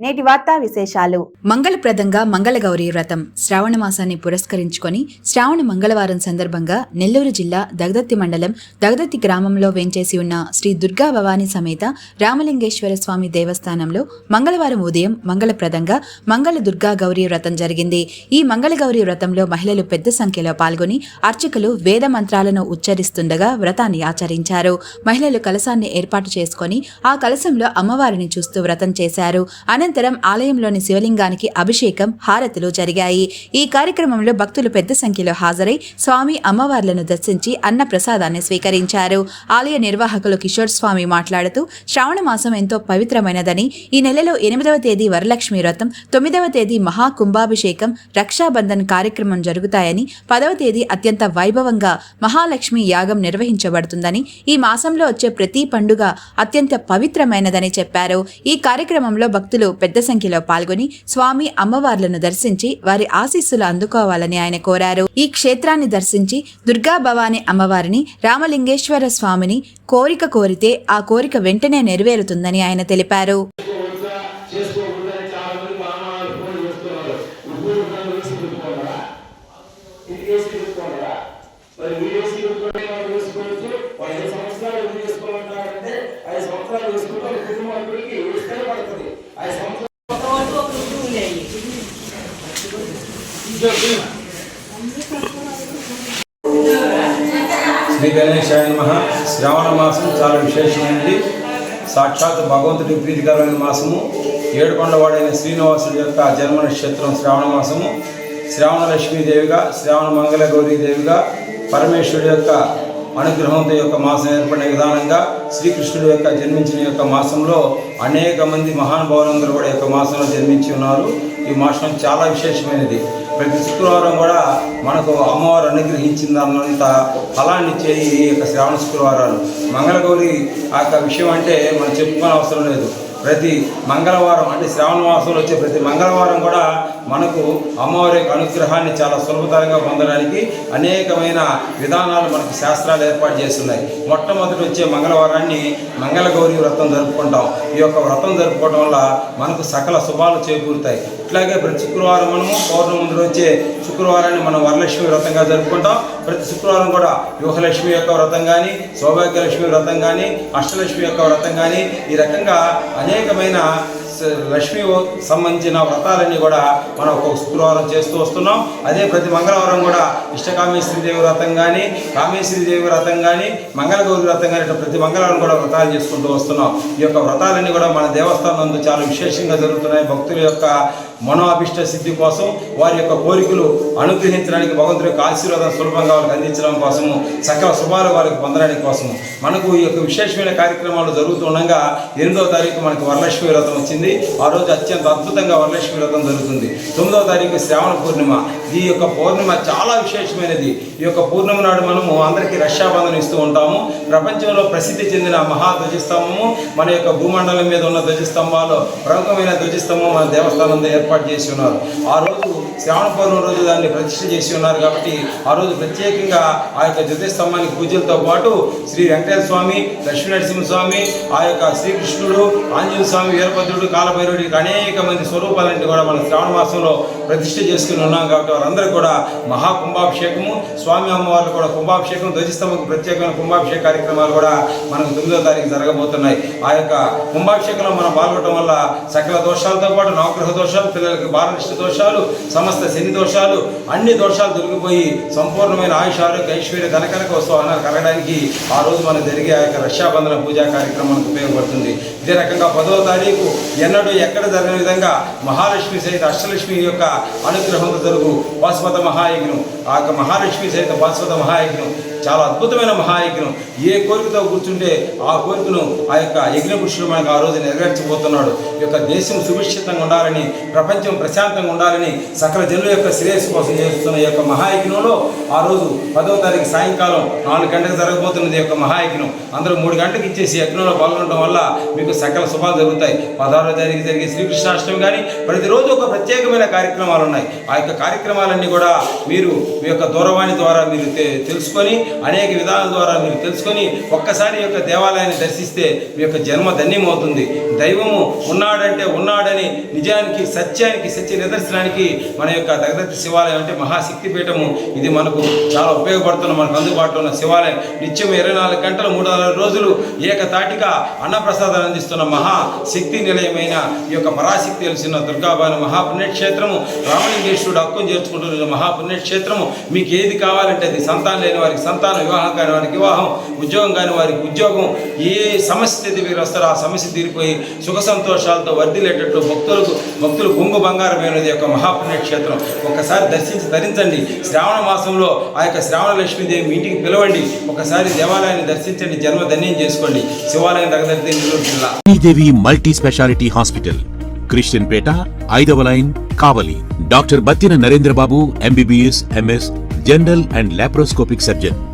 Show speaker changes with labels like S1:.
S1: నేటి వార్తా విశేషాలు.
S2: మంగళప్రదంగా మంగళగౌరీ వ్రతం శ్రావణ మాసాన్ని పురస్కరించుకొని శ్రావణ మంగళవారం సందర్భంగా నెల్లూరు జిల్లా దగదత్తి మండలం దగదత్తి గ్రామంలో వేంచేసి ఉన్న శ్రీ దుర్గా భవానీ సమేత రామలింగేశ్వర స్వామి దేవస్థానంలో మంగళవారం ఉదయం మంగళప్రదంగా మంగళ దుర్గా గౌరీ వ్రతం జరిగింది. ఈ మంగళగౌరీ వ్రతంలో మహిళలు పెద్ద సంఖ్యలో పాల్గొని అర్చకులు వేద మంత్రాలను ఉచ్చరిస్తుండగా వ్రతాన్ని ఆచరించారు. మహిళలు కలశాన్ని ఏర్పాటు చేసుకొని ఆ కలశంలో అమ్మవారిని చూస్తూ వ్రతం చేశారు. అనంతరం ఆలయంలోని శివలింగానికి అభిషేకం హారతులు జరిగాయి. ఈ కార్యక్రమంలో భక్తులు పెద్ద సంఖ్యలో హాజరై స్వామి అమ్మవార్లను దర్శించి అన్న ప్రసాదాన్ని స్వీకరించారు. ఆలయ నిర్వాహకులు కిషోర్ స్వామి మాట్లాడుతూ శ్రావణ మాసం ఎంతో పవిత్రమైనదని ఈ నెలలో ఎనిమిదవ తేదీ వరలక్ష్మి వ్రతం తొమ్మిదవ తేదీ మహాకుంభాభిషేకం రక్షాబంధన్ కార్యక్రమం జరుగుతాయని పదవ తేదీ అత్యంత వైభవంగా మహాలక్ష్మి యాగం నిర్వహించబడుతుందని ఈ మాసంలో వచ్చే ప్రతి పండుగ అత్యంత పవిత్రమైనదని చెప్పారు. ఈ కార్యక్రమంలో భక్తులు పెద్ద సంఖ్యలో పాల్గొని స్వామి అమ్మవార్లను దర్శించి వారి ఆశీస్సులు అందుకోవాలని ఆయన కోరారు. ఈ క్షేత్రాన్ని దర్శించి దుర్గా భవాని అమ్మవారిని రామలింగేశ్వర స్వామిని కోరిక కోరితే ఆ కోరిక వెంటనే నెరవేరుతుందని ఆయన తెలిపారు.
S3: మరి వాళ్ళు వేసుకోవచ్చు వాళ్ళు సంవత్సరాలు ఐదు సంవత్సరాలు వేసుకుంటే కుటుంబానికి ఐదు సంవత్సరాలు
S4: శ్రీ గణేశాయ నమ. శ్రావణ మాసం చాలా విశేషమైనది. సాక్షాత్ భగవంతుడి ప్రీతికరమైన మాసము. ఏడుకొండవాడైన శ్రీనివాసుడి యొక్క జన్మ నక్షత్రం శ్రావణ మాసము. శ్రావణ లక్ష్మీదేవిగా శ్రావణ మంగళ గౌరీదేవిగా పరమేశ్వరుడి యొక్క అనుగ్రహంతో యొక్క మాసం ఏర్పడిన విధానంగా శ్రీకృష్ణుడు యొక్క జన్మించిన యొక్క మాసంలో అనేక మంది మహానుభావులందరూ కూడా యొక్క మాసంలో జన్మించి ఉన్నారు. ఈ మాసం చాలా విశేషమైనది. ప్రతి శుక్రవారం కూడా మనకు అమ్మవారు అనుగ్రహించింది అన్నంత ఫలాన్ని ఇచ్చే ఈ యొక్క శ్రావణ శుక్రవారాలు. మంగళగౌరి ఆ యొక్క విషయం అంటే మనం చెప్పుకోని అవసరం లేదు. ప్రతి మంగళవారం అంటే శ్రావణ మాసంలో వచ్చే ప్రతి మంగళవారం కూడా మనకు అమ్మవారి యొక్క అనుగ్రహాన్ని చాలా సులభతరంగా పొందడానికి అనేకమైన విధానాలు మనకు శాస్త్రాలు ఏర్పాటు చేస్తున్నాయి. మొట్టమొదటి వచ్చే మంగళవారాన్ని మంగళగౌరి వ్రతం జరుపుకుంటాం. ఈ యొక్క వ్రతం జరుపుకోవడం వల్ల మనకు సకల శుభాలు చేకూరుతాయి. ఇట్లాగే ప్రతి శుక్రవారం మనము పౌర్ణమి ముందు వచ్చే శుక్రవారాన్ని మనం వరలక్ష్మి వ్రతంగా జరుపుకుంటాం. ప్రతి శుక్రవారం కూడా వ్యూహలక్ష్మి యొక్క వ్రతం కానీ సౌభాగ్యలక్ష్మి వ్రతం కానీ అష్టలక్ష్మి యొక్క వ్రతం కానీ ఈ రకంగా అనేకమైన లక్ష్మి సంబంధించిన వ్రతాలన్నీ కూడా మనం ఒక్కొక్క శుక్రవారం చేస్తూ వస్తున్నాం. అదే ప్రతి మంగళవారం కూడా ఇష్టకామేశ్వరి దేవి వ్రతం కానీ కామేశ్వరి దేవి వ్రతం కానీ మంగళగౌరి వ్రతం కానీ ఇట్లా ప్రతి మంగళవారం కూడా వ్రతాలు చేసుకుంటూ వస్తున్నాం. ఈ యొక్క వ్రతాలన్నీ కూడా మన దేవస్థానం చాలా విశేషంగా జరుగుతున్నాయి. భక్తుల యొక్క మనోభిష్ట సిద్ధి కోసం వారి యొక్క కోరికలు అనుగ్రహించడానికి భగవంతుడి యొక్క ఆశీర్వాదం సులభంగా వారికి అందించడం కోసము సకల శుభాలు వారికి పొందడానికి కోసము. మనకు ఈ యొక్క విశేషమైన కార్యక్రమాలు జరుగుతుండగా ఎనిమిదవ తారీఖు మనకు వరలక్ష్మి వ్రతం వచ్చింది. ఆ రోజు అత్యంత అద్భుతంగా వరలక్ష్మి వ్రతం జరుగుతుంది. తొమ్మిదవ తారీఖు శ్రావణ పూర్ణిమ. ఈ యొక్క పౌర్ణిమ చాలా విశేషమైనది. ఈ యొక్క పూర్ణిమ నాడు మనము అందరికీ రక్షాబంధనం ఇస్తూ ఉంటాము. ప్రపంచంలో ప్రసిద్ధి చెందిన మహా ధ్వజస్తంభము మన యొక్క భూమండలం మీద ఉన్న ధ్వజస్తంభాలు ప్రముఖమైన ధ్వజస్తంభం మన దేవస్థానంలో ఏర్పాటు చేసి ఉన్నారు. ఆ రోజు శ్రావణ పౌర్ణమి రోజు దాన్ని ప్రతిష్ఠ చేసి ఉన్నారు కాబట్టి ఆ రోజు ప్రత్యేకంగా ఆ యొక్క ధ్వజస్తంభానికి పూజలతో పాటు శ్రీ వెంకటేశ్వర స్వామి లక్ష్మీ స్వామి ఆ యొక్క శ్రీకృష్ణుడు ఆంజనేయ స్వామి వీరభద్రుడు కాలభైరుడికి అనేక మంది స్వరూపాలంటే కూడా మన శ్రావణ మాసంలో ప్రతిష్ఠ చేసుకుని ఉన్నాం కాబట్టి వారందరూ కూడా మహా కుంభాభిషేకము. స్వామి అమ్మవార్లు కూడా కుంభాభిషేకం ధ్వజస్తంభకు ప్రత్యేకమైన కుంభాభిషేక కార్యక్రమాలు కూడా మనకు తొమ్మిదో తారీఖు జరగబోతున్నాయి. ఆ యొక్క కుంభాభిషేకంలో మనం పాల్గొనడం వల్ల సకల దోషాలతో పాటు నవగ్రహ దోషాలు పిల్లలకి బాలనిష్ట దోషాలు సమస్త శని దోషాలు అన్ని దోషాలు దొరికిపోయి సంపూర్ణమైన ఆయుష ఆరోగ్య ఐశ్వర్య ధనకనక వస్తువు కలగడానికి ఆ రోజు మనకు జరిగే ఆ యొక్క రక్షాబంధన పూజా కార్యక్రమం మనకు ఉపయోగపడుతుంది. ఇదే రకంగా పదవ తారీఖు ఎన్నడూ ఎక్కడ జరిగిన విధంగా మహాలక్ష్మి సహిత అష్టలక్ష్మి యొక్క అనుగ్రహంతో జరుగు భాస్వత మహాయజ్ఞం. ఆ యొక్క మహాలక్ష్మి సహిత భాస్వత మహాయజ్ఞం. చాలా అద్భుతమైన మహాయజ్ఞం. ఏ కోరికతో కూర్చుంటే ఆ కోరికను ఆ యొక్క యజ్ఞ పురుషుడు మనకు ఆ రోజు నెరవేర్చబోతున్నాడు. ఈ యొక్క దేశం సుభిక్షితంగా ఉండాలని ప్రపంచం ప్రశాంతంగా ఉండాలని సకల జనుల యొక్క శ్రేయస్సు కోసం చేస్తున్న ఈ యొక్క మహాయజ్ఞంలో ఆ రోజు పదవ తారీఖు సాయంకాలం నాలుగు గంటలకు జరగబోతున్నది ఈ యొక్క మహాయజ్ఞం. అందరూ మూడు గంటలకు ఇచ్చేసి యజ్ఞంలో పాల్గొనడం వల్ల మీకు సకల శుభాలు జరుగుతాయి. పదహారో తారీఖు జరిగే శ్రీకృష్ణాష్టమి కానీ ప్రతిరోజు ఒక ప్రత్యేకమైన కార్యక్రమాలు ఉన్నాయి. ఆ యొక్క కార్యక్రమాలన్నీ కూడా మీరు మీ యొక్క దూరవాణి ద్వారా మీరు తెలుసుకొని అనేక విధానాల ద్వారా మీరు తెలుసుకొని ఒక్కసారి యొక్క దేవాలయాన్ని దర్శిస్తే మీ యొక్క జన్మ ధన్యమవుతుంది. దైవము ఉన్నాడంటే ఉన్నాడని నిజానికి సత్యానికి సత్య నిదర్శనానికి మన యొక్క దగదత్తి శివాలయం అంటే మహాశక్తి పీఠము. ఇది మనకు చాలా ఉపయోగపడుతున్న మనకు అందుబాటులో ఉన్న శివాలయం. నిత్యం ఇరవై నాలుగు గంటలు మూడు నాలుగు రోజులు ఏకతాటిగా అన్నప్రసాదాన్ని అందిస్తున్న మహా శక్తి నిలయమైన ఈ యొక్క పరాశక్తి తెలిసిన దుర్గాబాను మహాపుణ్యక్షేత్రము రామలింగేశ్వరుడు హక్కును చేర్చుకుంటున్న మహాపుణ్యక్షేత్రము మీకు ఏది కావాలంటే అది సంతానం లేని వారికి సంతానం వివాహం కాని వారికి వివాహం ఉద్యోగం కాని వారికి ఉద్యోగం ఏ సమస్య మీరు వస్తారో ఆ సమస్య తీరిపోయి సుఖ సంతోషాలతో వర్ధిల్లేటట్లు భక్తులకు భక్తులు కొంగు బంగారమైనది యొక్క మహాపుణ్యక్షేత్రం ఒక్కసారి దర్శించి ధరించండి. శ్రావణ మాసంలో ఆ యొక్క శ్రావణ లక్ష్మీదేవి మీటింగ్ ఇంటికి పిలవండి. ఒకసారి దేవాలయాన్ని దర్శించండి జన్మ ధన్యం చేసుకోండి. శివాలయం దగ్గర నెల్లూరు జిల్లా.
S5: మల్టీ స్పెషాలిటీ హాస్పిటల్ క్రిస్టియన్ పేట ఐదవ line Kavali. Doctor Battina Narendrababu MBBS MS general and laparoscopic surgeon.